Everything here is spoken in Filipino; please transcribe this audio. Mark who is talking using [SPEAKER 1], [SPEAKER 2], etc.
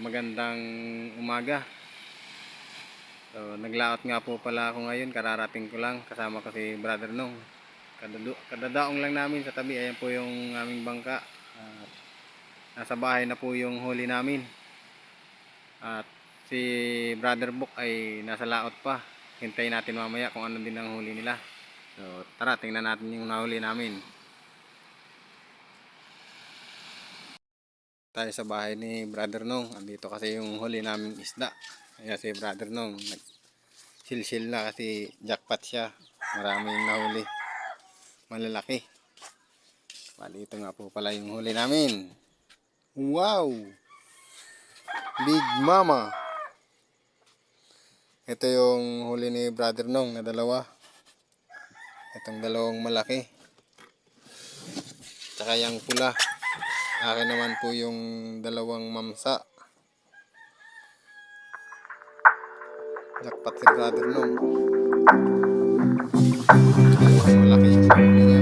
[SPEAKER 1] magandang umaga. So, naglaot nga po pala ako ngayon, kararating ko lang, kasama ko si Brother Nong. Kadadu kadadaong lang namin sa tabi, ayan po yung aming bangka. At nasa bahay na po yung huli namin. At si Brother Book ay nasa laot pa. Hintayin natin mamaya kung ano din ang huli nila. So, tara, tingnan natin yung nahuli namin. Tayo sa bahay ni Brother Nong. Andito kasi yung huli naming isda. Kaya si Brother Nong nag silsil na kasi jackpot siya. Marami yung nahuli. Malalaki. Bali ito nga po pala yung huli namin. Wow! Big Mama. Ito yung huli ni Brother Nong na dalawa. Itong dalawang malaki. Tsaka yung pula. Akin naman po yung dalawang mamsa. Jackpot si brother nung. Ayun, malaki niya.